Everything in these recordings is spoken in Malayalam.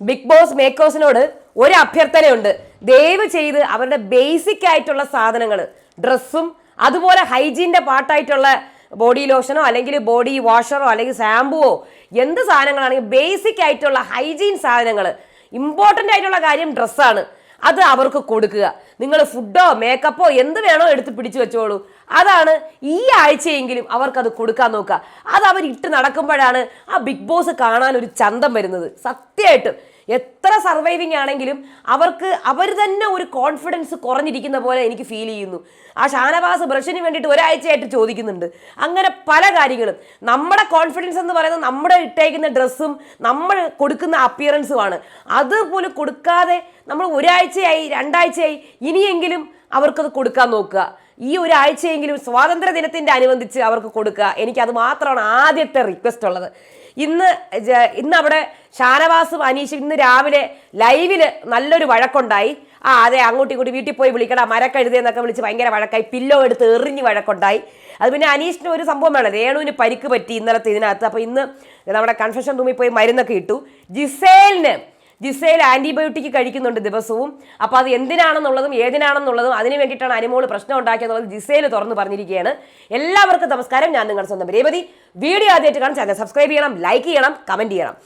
ബിഗ് ബോസ് മേക്കേഴ്സിനോട് ഒരു അഭ്യർത്ഥനയുണ്ട്. ദയവ് ചെയ്ത് അവരുടെ ബേസിക് ആയിട്ടുള്ള സാധനങ്ങൾ ഡ്രസ്സും അതുപോലെ ഹൈജീന്റെ പാട്ടായിട്ടുള്ള ബോഡി ലോഷനോ അല്ലെങ്കിൽ ബോഡി വാഷറോ അല്ലെങ്കിൽ ഷാമ്പുവോ എന്ത് സാധനങ്ങളാണെങ്കിൽ ബേസിക് ആയിട്ടുള്ള ഹൈജീൻ സാധനങ്ങൾ ഇമ്പോർട്ടന്റ് ആയിട്ടുള്ള കാര്യം ഡ്രസ്സാണ്. അത് അവർക്ക് കൊടുക്കുക. നിങ്ങൾ ഫുഡോ മേക്കപ്പോ എന്ത് വേണോ എടുത്ത് പിടിച്ചു വെച്ചോളൂ. അതാണ് ഈ ആഴ്ചയെങ്കിലും അവർക്കത് കൊടുക്കാൻ നോക്കുക. അത് അവർ ഇട്ട് നടക്കുമ്പോഴാണ് ആ ബിഗ് ബോസ് കാണാൻ ഒരു ചന്തം വരുന്നത്. സത്യമായിട്ടും. എത്ര സർവൈവിങ് ആണെങ്കിലും അവർക്ക് അവർ തന്നെ ഒരു കോൺഫിഡൻസ് കുറഞ്ഞിരിക്കുന്ന പോലെ എനിക്ക് ഫീൽ ചെയ്യുന്നു. ആ ഷാനവാസ് ബ്രഷിന് വേണ്ടിയിട്ട് ഒരാഴ്ചയായിട്ട് ചോദിക്കുന്നുണ്ട്. അങ്ങനെ പല കാര്യങ്ങളും. നമ്മുടെ കോൺഫിഡൻസ് എന്ന് പറയുന്നത് നമ്മുടെ ഇട്ടേക്കുന്ന ഡ്രസ്സും നമ്മൾ കൊടുക്കുന്ന അപ്പിയറൻസുമാണ് അതുപോലും കൊടുക്കാതെ നമ്മൾ ഒരാഴ്ചയായി രണ്ടാഴ്ചയായി ഇനിയെങ്കിലും അവർക്കത് കൊടുക്കാൻ നോക്കുക. ഈ ഒരു ആഴ്ചയെങ്കിലും സ്വാതന്ത്ര്യ ദിനത്തിന്റെ അനുബന്ധിച്ച് അവർക്ക് കൊടുക്കുക. എനിക്ക് അത് മാത്രമാണ് ആദ്യത്തെ റിക്വസ്റ്റ് ഉള്ളത്. ഇന്ന് ഇന്ന് അവിടെ ഷാനവാസും അനീഷും ഇന്ന് രാവിലെ ലൈവിൽ നല്ലൊരു വഴക്കുണ്ടായി. ആ അതെ അങ്ങോട്ടും ഇങ്ങോട്ടും വീട്ടിൽ പോയി വിളിക്കടാ മരക്കഴുതെന്നൊക്കെ വിളിച്ച് ഭയങ്കര വഴക്കായി. പില്ലോ എടുത്ത് എറിഞ്ഞ് വഴക്കുണ്ടായി. അത് പിന്നെ അനീഷിന് ഒരു സംഭവം വേണം രേണുവിന് പരിക്ക് പറ്റി ഇന്നലത്തെ ഇതിനകത്ത്. അപ്പോൾ ഇന്ന് നമ്മുടെ കൺഫെഷൻ റൂമിൽ പോയി മരുന്നൊക്കെ ഇട്ടു. ജിസേലിന് ജിസേൽ ആന്റിബയോട്ടിക് കഴിക്കുന്നുണ്ട് ദിവസവും. അപ്പോൾ അത് എന്തിനാണെന്നുള്ളതും ഏതിനാണെന്നുള്ളതും അതിന് വേണ്ടിയിട്ടാണ് അനുമോൾ പ്രശ്നം ഉണ്ടാക്കിയെന്നുള്ളത് ജിസയിൽ തുറന്നു പറഞ്ഞിരിക്കുകയാണ്. എല്ലാവർക്കും നമസ്കാരം. ഞാൻ നിങ്ങളുടെ സ്വന്തം രേവതി. വീഡിയോ ആദ്യമായിട്ട് കാണാൻ ചാനൽ സബ്സ്ക്രൈബ് ചെയ്യണം ലൈക്ക് ചെയ്യണം കമന്റ് ചെയ്യണം.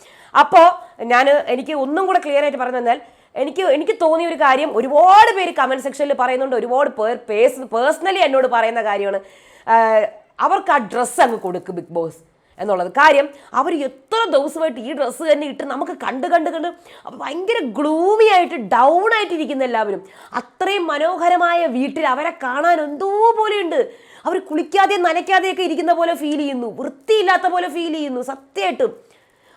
അപ്പോൾ ഞാൻ എനിക്ക് ഒന്നും കൂടെ ക്ലിയർ ആയിട്ട് പറഞ്ഞു തന്നാൽ എനിക്ക് എനിക്ക് തോന്നിയ ഒരു കാര്യം ഒരുപാട് പേര് കമന്റ് സെക്ഷനിൽ പറയുന്നുണ്ട്. ഒരുപാട് പേർ പേഴ്സ് പേഴ്സണലി എന്നോട് പറയുന്ന കാര്യമാണ്. അവർക്ക് ആ ഡ്രസ്സ് അങ്ങ് കൊടുക്കും ബിഗ് ബോസ് എന്നുള്ളത്. കാര്യം അവർ എത്ര ദിവസമായിട്ട് ഈ ഡ്രസ്സ് തന്നെ ഇട്ട് നമുക്ക് കണ്ട് കണ്ട് കണ്ട് ഭയങ്കര ഗ്ലൂമി ആയിട്ട് ഡൗൺ ആയിട്ടിരിക്കുന്ന എല്ലാവരും. അത്രയും മനോഹരമായ വീട്ടിൽ അവരെ കാണാൻ എന്തോ പോലെയുണ്ട്. അവർ കുളിക്കാതെയും നനയ്ക്കാതെയൊക്കെ ഇരിക്കുന്ന പോലെ ഫീൽ ചെയ്യുന്നു. വൃത്തിയില്ലാത്ത പോലെ ഫീൽ ചെയ്യുന്നു സത്യമായിട്ടും.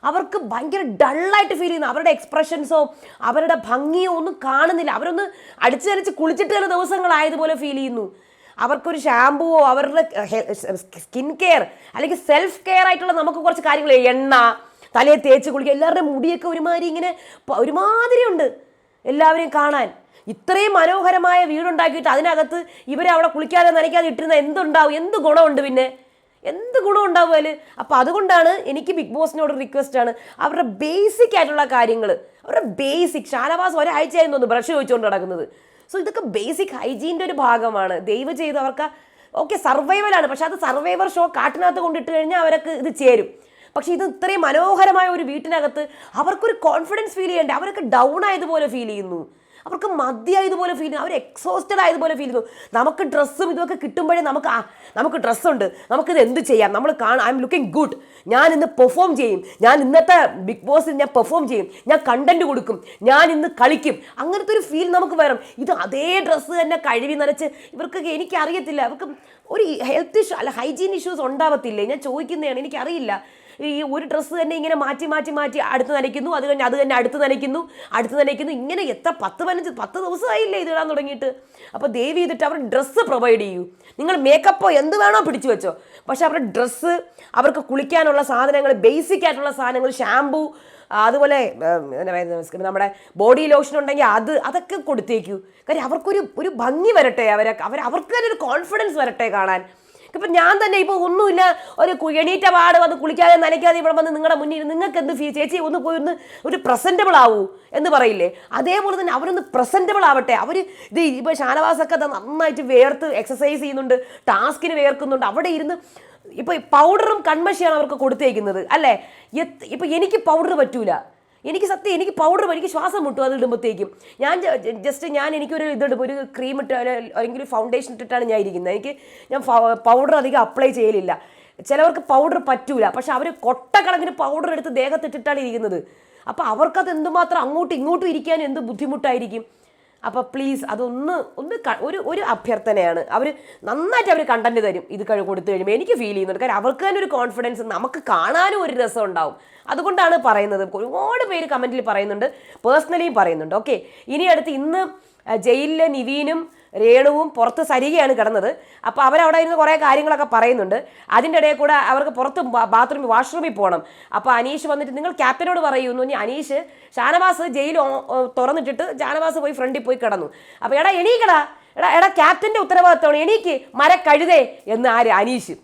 അവർക്ക് ഭയങ്കര ഡള്ളായിട്ട് ഫീൽ ചെയ്യുന്നു. അവരുടെ എക്സ്പ്രഷൻസോ അവരുടെ ഭംഗിയോ ഒന്നും കാണുന്നില്ല. അവരൊന്ന് അടിച്ചു നനച്ച് കുളിച്ചിട്ട് ചില ദിവസങ്ങളായതുപോലെ ഫീൽ ചെയ്യുന്നു. അവർക്കൊരു ഷാമ്പുവോ അവരുടെ സ്കിൻ കെയർ അല്ലെങ്കിൽ സെൽഫ് കെയർ ആയിട്ടുള്ള നമുക്ക് കുറച്ച് കാര്യങ്ങൾ എണ്ണ തലയെ തേച്ച് കുളിക്കുക എല്ലാവരുടെയും മുടിയൊക്കെ ഒരുമാതിരി ഇങ്ങനെ ഒരുമാതിരിയുണ്ട് എല്ലാവരെയും കാണാൻ. ഇത്രയും മനോഹരമായ വീടുണ്ടാക്കിയിട്ട് അതിനകത്ത് ഇവരെ അവിടെ കുളിക്കാതെ നനയ്ക്കാതെ ഇട്ടിരുന്ന എന്തുണ്ടാവും? എന്ത് ഗുണമുണ്ട് പിന്നെ? എന്ത് ഗുണം ഉണ്ടാവും അതിൽ അപ്പോൾ അതുകൊണ്ടാണ് എനിക്ക് ബിഗ് ബോസിനോട് റിക്വസ്റ്റ് ആണ് അവരുടെ ബേസിക് ആയിട്ടുള്ള കാര്യങ്ങൾ അവരുടെ ബേസിക് ഷാനവാസ് ഒരാഴ്ചയായിരുന്നു ബ്രഷ് ചോദിച്ചുകൊണ്ട് നടക്കുന്നത്. സോ ഇതൊക്കെ ബേസിക് ഹൈജീന്റെ ഒരു ഭാഗമാണ്. ദയവ് ചെയ്ത് അവർക്ക് ഓക്കെ സർവൈവലാണ് പക്ഷെ അത് സർവൈവർ ഷോ കാട്ടിനകത്ത് കൊണ്ടിട്ട് കഴിഞ്ഞാൽ അവർക്ക് ഇത് ചേരും. പക്ഷെ ഇത് ഇത്രയും മനോഹരമായ ഒരു വീട്ടിനകത്ത് അവർക്കൊരു കോൺഫിഡൻസ് ഫീൽ ചെയ്യണ്ടേ? അവരൊക്കെ ഡൗൺ ആയതുപോലെ ഫീൽ ചെയ്യുന്നു. അവർക്ക് മതിയായതുപോലെ ഫീൽ ചെയ്യുന്നു. അവർ എക്സോസ്റ്റഡ് ആയതുപോലെ ഫീൽ ചെയ്യുന്നു. നമുക്ക് ഡ്രസ്സും ഇതൊക്കെ കിട്ടുമ്പോഴേ നമുക്ക് നമുക്ക് ഡ്രസ്സുണ്ട് നമുക്കിത് എന്ത് ചെയ്യാം? നമ്മൾ കാണാം ഐ എം ലുക്കിംഗ് ഗുഡ് ഞാൻ ഇന്ന് പെർഫോം ചെയ്യും. ഞാൻ ഇന്നത്തെ ബിഗ് ബോസിൽ ഞാൻ പെർഫോം ചെയ്യും. ഞാൻ കണ്ടന്റ് കൊടുക്കും. ഞാൻ ഇന്ന് കളിക്കും. അങ്ങനത്തെ ഒരു ഫീൽ നമുക്ക് വരും ഇത് അതേ ഡ്രസ്സ് തന്നെ കഴുകി നനച്ച് ഇവർക്കൊക്കെ എനിക്കറിയത്തില്ല. അവർക്ക് ഒരു ഹെൽത്ത് ഇഷ്യൂ അല്ല ഹൈജീൻ ഇഷ്യൂസ് ഉണ്ടാവത്തില്ലേ? ഞാൻ ചോദിക്കുന്നതാണ്. എനിക്കറിയില്ല. ഈ ഒരു ഡ്രസ്സ് തന്നെ ഇങ്ങനെ മാറ്റി മാറ്റി മാറ്റി അടുത്ത് നനയ്ക്കുന്നു. അത് കഴിഞ്ഞ് അത് തന്നെ അടുത്ത് നനയ്ക്കുന്നു. അടുത്ത് നനയ്ക്കുന്നു. ഇങ്ങനെ എത്ര പത്ത് പതിനഞ്ച് പത്ത് ദിവസമായില്ലേ ഇത് ഇടാൻ തുടങ്ങിയിട്ട്. അപ്പോൾ ദേവി ചെയ്തിട്ട് അവർ ഡ്രസ്സ് പ്രൊവൈഡ് ചെയ്യൂ. നിങ്ങൾ മേക്കപ്പോ എന്ത് വേണോ പിടിച്ചു വെച്ചോ. പക്ഷേ അവരുടെ ഡ്രസ്സ് അവർക്ക് കുളിക്കാനുള്ള സാധനങ്ങൾ ബേസിക് ആയിട്ടുള്ള സാധനങ്ങൾ ഷാമ്പു അതുപോലെ നമ്മുടെ ബോഡി ലോഷൻ ഉണ്ടെങ്കിൽ അത് അതൊക്കെ കൊടുത്തേക്കൂ. കാര്യം അവർക്കൊരു ഒരു ഭംഗി വരട്ടെ അവരെ അവർ അവർക്ക് തന്നെ ഒരു കോൺഫിഡൻസ് വരട്ടെ കാണാൻ. ഇപ്പം ഞാൻ തന്നെ ഇപ്പോൾ ഒന്നുമില്ല. ഒരു എണീറ്റ പാട് വന്ന് കുളിക്കാതെ നനയ്ക്കാതെ ഇവിടെ വന്ന് നിങ്ങളുടെ മുന്നിൽ നിങ്ങൾക്ക് എന്ത് ഫീ ചേച്ചി ഒന്ന് പോയി ഒന്ന് ഒരു പ്രസന്റബിൾ ആവൂ എന്ന് പറയില്ലേ? അതേപോലെ തന്നെ അവരൊന്ന് പ്രസന്റബിൾ ആവട്ടെ. അവർ ഇത് ഇപ്പോൾ ഷാനവാസൊക്കെ നന്നായിട്ട് വേർത്ത് എക്സസൈസ് ചെയ്യുന്നുണ്ട്. ടാസ്കിന് വേർക്കുന്നുണ്ട്. അവിടെ ഇരുന്ന് ഇപ്പോൾ പൗഡറും കൺമഷിയാണ് അവർക്ക് കൊടുത്തേക്കുന്നത്. അല്ലേ? എത്ത് ഇപ്പം എനിക്ക് പൗഡർ പറ്റൂല. എനിക്ക് സത്യം എനിക്ക് പൗഡർ എനിക്ക് ശ്വാസം മുട്ടും അത് ഇടുമ്പോഴത്തേക്കും ഞാൻ ജസ്റ്റ് ഞാൻ എനിക്കൊരു ഇതുണ്ട് ഒരു ക്രീം ഇട്ട് അല്ലെങ്കിൽ ഒരു ഫൗണ്ടേഷൻ ഇട്ടിട്ടാണ് ഞാൻ ഇരിക്കുന്നത്. എനിക്ക് ഞാൻ പൗഡർ അധികം അപ്ലൈ ചെയ്യലില്ല. ചിലവർക്ക് പൗഡർ പറ്റൂല. പക്ഷെ അവർ കൊട്ടക്കണക്കിന് പൗഡർ എടുത്ത് ദേഹത്തിട്ടിട്ടാണ് ഇരിക്കുന്നത്. അപ്പോൾ അവർക്കത് എന്തുമാത്രം അങ്ങോട്ടും ഇങ്ങോട്ടും ഇരിക്കാൻ എന്ത് ബുദ്ധിമുട്ടായിരിക്കും? അപ്പോൾ പ്ലീസ് അതൊന്ന് ഒന്ന് ഒരു ഒരു അഭ്യർത്ഥനയാണ്. അവർ നന്നായിട്ട് അവർ കണ്ടന്റ് തരും. ഇത് കഴി കൊടുത്തു കഴിയുമ്പോൾ എനിക്ക് ഫീൽ ചെയ്യുന്നുണ്ട്. കാരണം അവർക്ക് തന്നെ ഒരു കോൺഫിഡൻസ് നമുക്ക് കാണാനും ഒരു രസം ഉണ്ടാവും. അതുകൊണ്ടാണ് പറയുന്നത്. ഒരുപാട് പേര് കമന്റിൽ പറയുന്നുണ്ട്. പേഴ്സണലിയും പറയുന്നുണ്ട്. ഓക്കെ ഇനി അടുത്ത് ഇന്ന് ജയിലിലെ നിവീനും രേണുവും പുറത്ത് സരികയാണ് കിടന്നത്. അപ്പോൾ അവരവിടെ ഇരുന്ന് കുറേ കാര്യങ്ങളൊക്കെ പറയുന്നുണ്ട്. അതിന്റെ ഇടയിൽ കൂടെ അവർക്ക് പുറത്ത് ബാത്റൂമിൽ വാഷ്റൂമിൽ പോകണം. അപ്പോൾ അനീഷ് വന്നിട്ട് നിങ്ങൾ ക്യാപ്റ്റനോട് പറയുന്നു. ഇനി അനീഷ് ഷാനവാസ് ജയിൽ തുറന്നിട്ടിട്ട് ഷാനവാസ് പോയി ഫ്രണ്ടിൽ പോയി കിടന്നു. അപ്പോൾ എടാ എണീക്കടാ. എടാ എടാ ക്യാപ്റ്റന്റെ ഉത്തരവാദിത്തമാണ്. എണീക്ക്. മര കഴുതേ എന്ന് ആര്? അനീഷ്.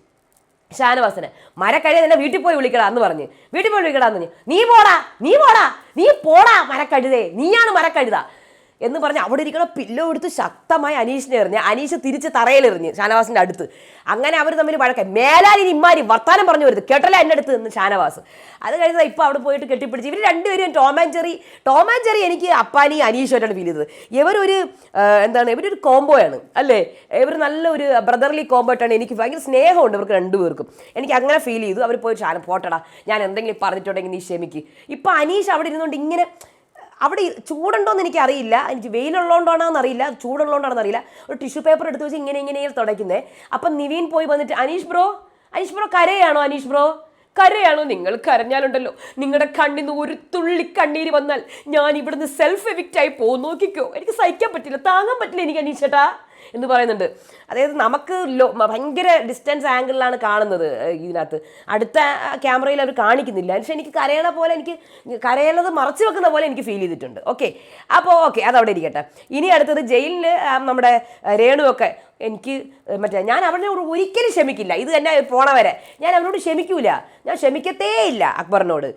ഷാനവാസന്. മരക്കഴുത എന്നെ വീട്ടിൽ പോയി വിളിക്കടാ എന്ന് പറഞ്ഞ്. വീട്ടിൽ പോയി വിളിക്കടാ എന്ന് പറഞ്ഞു. നീ പോടാ നീ പോടാ നീ പോടാ മരക്കഴുതേ. നീയാണ് മരക്കഴുത. എന്ന് പറഞ്ഞ് അവിടെ ഇരിക്കണ പില്ലോ എടുത്ത് ശക്തമായി അനീഷിനെ എറിഞ്ഞ് അനീഷ് തിരിച്ച് തറയിലെറിഞ്ഞ് ഷാനവാസിന്റെ അടുത്ത്. അങ്ങനെ അവർ തമ്മിൽ വഴക്കം. മേലാലിന് ഇമ്മാരി വർത്താനം പറഞ്ഞു വരുത്. കേട്ടല്ല എന്റെ അടുത്ത് നിന്ന് ഷാനവാസ്. അത് കഴിഞ്ഞാൽ ഇപ്പോൾ അവിടെ പോയിട്ട് കെട്ടിപ്പിടിച്ച് ഇവർ രണ്ടുപേരും Tom and Jerry Tom and Jerry എനിക്ക് അപ്പാനി അനീഷുമായിട്ടാണ് ഫീൽ ചെയ്തത്. ഇവരൊരു എന്താണ് ഇവരൊരു കോംബോയാണ് അല്ലേ? ഇവർ നല്ലൊരു ബ്രദർലി കോംബോ ആയിട്ടാണ് എനിക്ക് ഭയങ്കര സ്നേഹമുണ്ട് ഇവർക്ക് രണ്ടുപേർക്കും. എനിക്ക് അങ്ങനെ ഫീൽ ചെയ്തു. അവർ പോയി ഷാന പോട്ടടാ ഞാൻ എന്തെങ്കിലും പറഞ്ഞിട്ടുണ്ടെങ്കിൽ നീ ക്ഷമിക്ക്. ഇപ്പം അനീഷ് അവിടെ ഇരുന്നുകൊണ്ട് ഇങ്ങനെ അവിടെ ചൂടുണ്ടോന്ന് എനിക്ക് അറിയില്ല എനിക്ക് വെയിലുള്ളതുകൊണ്ടാണോ അറിയില്ല. ചൂടുള്ളതുകൊണ്ടാണെന്ന് അറിയില്ല. ഒരു ടിഷ്യൂ പേപ്പർ എടുത്ത് വെച്ച് ഇങ്ങനെ ഇങ്ങനെ തുടയ്ക്കുന്നത് അപ്പം നിവീൻ പോയി വന്നിട്ട് അനീഷ് ബ്രോ അനീഷ് ബ്രോ കരയാണോ അനീഷ് ബ്രോ? കരയാണോ? നിങ്ങൾ കരഞ്ഞാലുണ്ടല്ലോ. നിങ്ങളുടെ കണ്ണിൽ നിന്ന് ഒരു തുള്ളി കണ്ണീര് വന്നാൽ ഞാൻ ഇവിടുന്ന് സെൽഫ് എവിക്റ്റ് ആയി പോകും. നോക്കിക്കോ. എനിക്ക് സഹിക്കാൻ പറ്റില്ല. താങ്ങാൻ പറ്റില്ല എനിക്ക് അനീഷേട്ടാ എന്ന് പറയുന്നുണ്ട്. അതായത് നമുക്ക് ലോ ഭയങ്കര ഡിസ്റ്റൻസ് ആംഗിളിലാണ് കാണുന്നത് ഇതിനകത്ത്. അടുത്ത ക്യാമറയിൽ അവർ കാണിക്കുന്നില്ല. പക്ഷെ എനിക്ക് കരയണ പോലെ എനിക്ക് കരയണത് മറച്ചു വെക്കുന്ന പോലെ എനിക്ക് ഫീൽ ചെയ്തിട്ടുണ്ട്. ഓക്കെ അപ്പോൾ ഓക്കെ അതവിടെ ഇരിക്കട്ടെ. ഇനി അടുത്തത് ജയിലിൽ നമ്മുടെ രേണുവൊക്കെ എനിക്ക് മറ്റേ ഞാൻ അവനോട് ഒരിക്കലും ക്ഷമിക്കില്ല. ഇത് തന്നെ പോണവരെ ഞാൻ അവനോട് ക്ഷമിക്കൂല. ഞാൻ ക്ഷമിക്കത്തേ ഇല്ല അക്ബറിനോട്.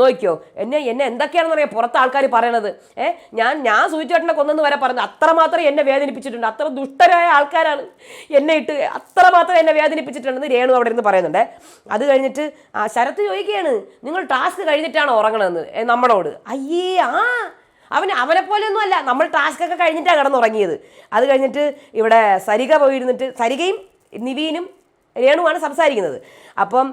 നോക്കിയോ? എന്നെ എന്നെ എന്തൊക്കെയാണെന്ന് പറയാം പുറത്ത് ആൾക്കാർ പറയണത്. ഏ ഞാൻ ഞാൻ സൂചിച്ചേട്ടനെ കൊന്നെന്ന് വരെ പറഞ്ഞത് അത്രമാത്രം എന്നെ വേദനിപ്പിച്ചിട്ടുണ്ട്. അത്ര ദുഷ്ടരായ ആൾക്കാരാണ് എന്നെ ഇട്ട് അത്രമാത്രം എന്നെ വേദനിപ്പിച്ചിട്ടുണ്ടെന്ന് രേണു അവിടെ നിന്ന് പറയുന്നുണ്ട്. അത് കഴിഞ്ഞിട്ട് ശരത്ത് ചോദിക്കുകയാണ് നിങ്ങൾ ടാസ്ക് കഴിഞ്ഞിട്ടാണ് ഉറങ്ങണമെന്ന് നമ്മളോട്. അയ്യേ ആ അവന് അവനെ പോലെയൊന്നും അല്ല നമ്മൾ ടാസ്ക് ഒക്കെ കഴിഞ്ഞിട്ടാണ് കിടന്നുറങ്ങിയത്. അത് കഴിഞ്ഞിട്ട് ഇവിടെ സരിക പോയിരുന്നിട്ട് സരികയും നിവീനും രേണുവാണ് സംസാരിക്കുന്നത്. അപ്പം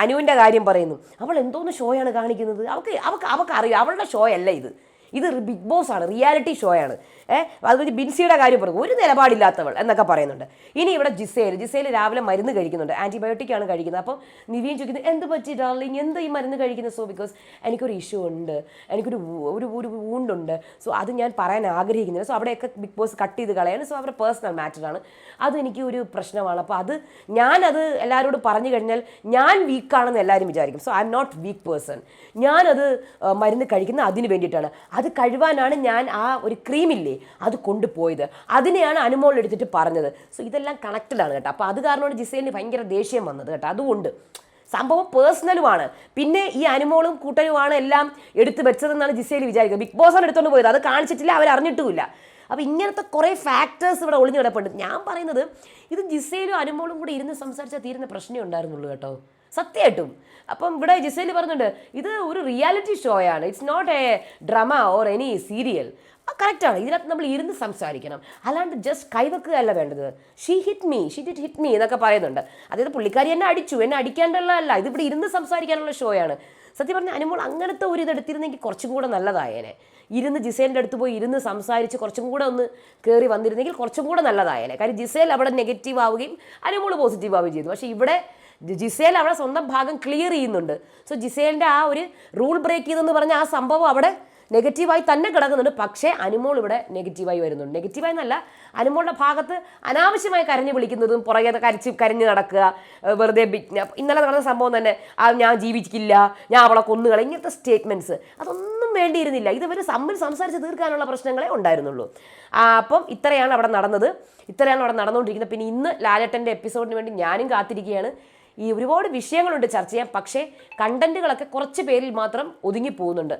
അനുവിന്റെ കാര്യം പറയുന്നു. അവൾ എന്തോന്ന് ഷോയാണ് കാണിക്കുന്നത്? അവൾക്ക് അവൾക്ക് അവൾക്ക് അറിയാം അവളുടെ ഷോയല്ല ഇത്. ഇത് ബിഗ് ബോസ് ആണ് റിയാലിറ്റി ഷോ ആണ്. ഏഹ് അതുപോലെ ബിൻസിയുടെ കാര്യം പറഞ്ഞു ഒരു നിലപാടില്ലാത്തവൾ എന്നൊക്കെ പറയുന്നുണ്ട്. ഇനി ഇവിടെ ജിസേൽ ജിസേൽ രാവിലെ മരുന്ന് കഴിക്കുന്നുണ്ട് ആന്റിബയോട്ടിക് ആണ് കഴിക്കുന്നത്. അപ്പം നിവീൻ ചോദിക്കുന്നത് എന്ത് പറ്റി ഡാർലിങ് എന്ത് ഈ മരുന്ന് കഴിക്കുന്നത്? സോ ബിക്കോസ് എനിക്കൊരു ഇഷ്യൂ ഉണ്ട്. എനിക്കൊരു ഒരു ഒരു വൂണ്ടുണ്ട് സോ അത് ഞാൻ പറയാൻ ആഗ്രഹിക്കുന്നില്ല. സോ അവിടെയൊക്കെ ബിഗ് ബോസ് കട്ട് ചെയ്ത് കളയാണ്. സോ അവരുടെ പേഴ്സണൽ മാറ്ററാണ് അത് എനിക്ക് ഒരു പ്രശ്നമാണ്. അപ്പോൾ അത് ഞാനത് എല്ലാവരോടും പറഞ്ഞു കഴിഞ്ഞാൽ ഞാൻ വീക്കാണെന്ന് എല്ലാവരും വിചാരിക്കും. So I'm not weak person ഞാനത് മരുന്ന് കഴിക്കുന്ന അതിന് വേണ്ടിയിട്ടാണ്. അത് കഴിവാനാണ് ഞാൻ ആ ഒരു ക്രീമില്ലേ അത് കൊണ്ടുപോയത്. അതിനെയാണ് അനുമോൾ എടുത്തിട്ട് പറഞ്ഞത്. സോ ഇതെല്ലാം കണക്റ്റഡ് ആണ് കേട്ടോ. അപ്പോൾ അത് കാരണമാണ് ജിസേലിന് ഭയങ്കര ദേഷ്യം വന്നത് കേട്ടോ. അതുകൊണ്ട് സംഭവം പേഴ്സണലുമാണ് പിന്നെ ഈ അനുമോളും കൂട്ടരുമാണ് എല്ലാം എടുത്ത് വെച്ചതെന്നാണ് ജിസേൽ വിചാരിക്കുന്നത്. ബിഗ് ബോസാണ് എടുത്തുകൊണ്ട് പോയത്. അത് കാണിച്ചിട്ടില്ല അവർ അറിഞ്ഞിട്ടുമില്ല. അപ്പോൾ ഇങ്ങനത്തെ കുറേ ഫാക്ടേഴ്സ് ഇവിടെ ഒളിഞ്ഞു കിടപ്പുണ്ട്. ഞാൻ പറയുന്നത് ഇത് ജിസേലും അനുമോളും കൂടി ഇരുന്ന് സംസാരിച്ചാൽ തീരുന്ന പ്രശ്നമേ ഉണ്ടായിരുന്നുള്ളൂ കേട്ടോ. സത്യമായിട്ടും. അപ്പം ഇവിടെ ജിസേലി പറഞ്ഞിട്ടുണ്ട് ഇത് ഒരു reality ഷോയാണ് it's not a drama or any serial കറക്റ്റാണ് ഇതിനകത്ത് നമ്മൾ ഇരുന്ന് സംസാരിക്കണം. അല്ലാണ്ട് ജസ്റ്റ് കൈവെക്കുകയല്ല വേണ്ടത്. She hit me she did hit me എന്നൊക്കെ പറയുന്നുണ്ട്. അതായത് പുള്ളിക്കാരി എന്നെ അടിച്ചു. എന്നെ അടിക്കാണ്ടുള്ളതല്ല. ഇതിവിടെ ഇരുന്ന് സംസാരിക്കാനുള്ള ഷോയാണ് സത്യം പറഞ്ഞാൽ അനുമോൾ അങ്ങനത്തെ ഒരു ഇതെടുത്തിരുന്നെങ്കിൽ കുറച്ചും കൂടെ നല്ലതായേനെ. ഇരുന്ന് ജിസേലിന്റെ അടുത്ത് പോയി ഇരുന്ന് സംസാരിച്ച് കുറച്ചും കൂടെ ഒന്ന് കയറി വന്നിരുന്നെങ്കിൽ കുറച്ചും കൂടെ നല്ലതായേനെ. കാര്യം ജിസേൽ അവിടെ നെഗറ്റീവ് ആവുകയും അനുമോൾ പോസിറ്റീവ് ആവുകയും ചെയ്തു. പക്ഷേ ഇവിടെ ജിസേൽ അവിടെ സ്വന്തം ഭാഗം ക്ലിയർ ചെയ്യുന്നുണ്ട്. സോ ജിസേലിന്റെ ആ ഒരു റൂൾ ബ്രേക്ക് ചെയ്തെന്ന് പറഞ്ഞ ആ സംഭവം അവിടെ നെഗറ്റീവായി തന്നെ കിടക്കുന്നുണ്ട്. പക്ഷേ അനുമോൾ ഇവിടെ നെഗറ്റീവായി വരുന്നുണ്ട്. നെഗറ്റീവായി എന്നല്ല അനുമോളുടെ ഭാഗത്ത് അനാവശ്യമായി കരഞ്ഞു വിളിക്കുന്നതും പുറകെ കരച്ച് കരഞ്ഞു നടക്കുക വെറുതെ ഇന്നലെ നടന്ന സംഭവം തന്നെ ഞാൻ ജീവിക്കില്ല ഞാൻ അവളെ കൊന്നുകള ഇങ്ങനത്തെ സ്റ്റേറ്റ്മെന്റ്സ് അതൊന്നും വേണ്ടിയിരുന്നില്ല. ഇതുവരെ തമ്മിൽ സംസാരിച്ച് തീർക്കാനുള്ള പ്രശ്നങ്ങളെ ഉണ്ടായിരുന്നുള്ളൂ. അപ്പം ഇത്രയാണ് അവിടെ നടന്നത്. ഇത്രയാണ് അവിടെ നടന്നുകൊണ്ടിരിക്കുന്നത്. പിന്നെ ഇന്ന് ലാലേട്ടന്റെ എപ്പിസോഡിന് വേണ്ടി ഞാനും കാത്തിരിക്കുകയാണ്. ഈ ഒരുപാട് വിഷയങ്ങളുണ്ട് ചർച്ച ചെയ്യാൻ. പക്ഷേ കണ്ടന്റുകളൊക്കെ കുറച്ച് പേരിൽ മാത്രം ഒതുങ്ങി പോകുന്നുണ്ട്.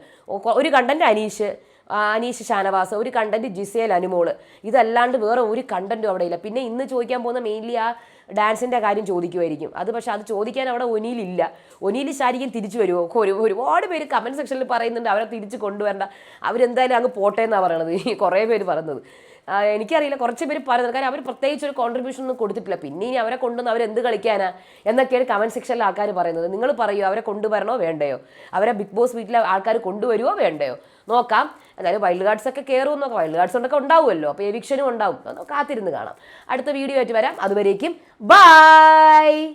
ഒരു കണ്ടന്റ് അനീഷ് അനീഷ് ഷാനവാസ് ഒരു കണ്ടന്റ് ജിസേൽ അനുമോൾ. ഇതല്ലാണ്ട് വേറെ ഒരു കണ്ടന്റും അവിടെ ഇല്ല. പിന്നെ ഇന്ന് ചോദിക്കാൻ പോകുന്ന മെയിൻലി ആ ഡാൻസിന്റെ കാര്യം ചോദിക്കുമായിരിക്കും. അത് പക്ഷെ അത് ചോദിക്കാൻ അവിടെ ഒനിയിലില്ല. ഒനിയിൽ ശാരിക്കും തിരിച്ചു വരുമോ? ഒരു ഒരുപാട് പേര് കമന്റ് സെക്ഷനിൽ പറയുന്നുണ്ട്. അവരെ തിരിച്ച് കൊണ്ടുവരണ്ട. അവരെന്തായാലും അങ്ങ് പോട്ടെ എന്നാണ് പറയണത്. ഈ കുറേ പേര് പറയുന്നത്. എനിക്കറിയില്ല കുറച്ച് പേര് പറയുന്നത് കാരണം അവർ പ്രത്യേകിച്ച് ഒരു കോൺട്രിബ്യൂഷൻ ഒന്നും കൊടുത്തിട്ടില്ല. പിന്നെ ഇനി അവരെ കൊണ്ടുവന്ന് അവരെന്ത് കളിക്കാനാ എന്നൊക്കെയാണ് കമന്റ് സെക്ഷനിൽ ആൾക്കാർ പറയുന്നത്. നിങ്ങൾ പറയൂ അവരെ കൊണ്ടുവരണോ വേണ്ടയോ? അവരെ ബിഗ് ബോസ് വീട്ടിലെ ആൾക്കാർ കൊണ്ടുവരുമോ വേണ്ടയോ? നോക്കാം. എന്തായാലും വൈൽഡ് കാർഡ്സ് ഒക്കെ കയറും നോക്കാം വൈൽഡ് കാർഡ്സ് ഒക്കെ ഉണ്ടാവുമല്ലോ. അപ്പോൾ എവിക്ഷനും ഉണ്ടാവും. കാത്തിരുന്ന് കാണാം. അടുത്ത വീഡിയോ ആയിട്ട് വരാം. അതുവരേക്കും ബൈ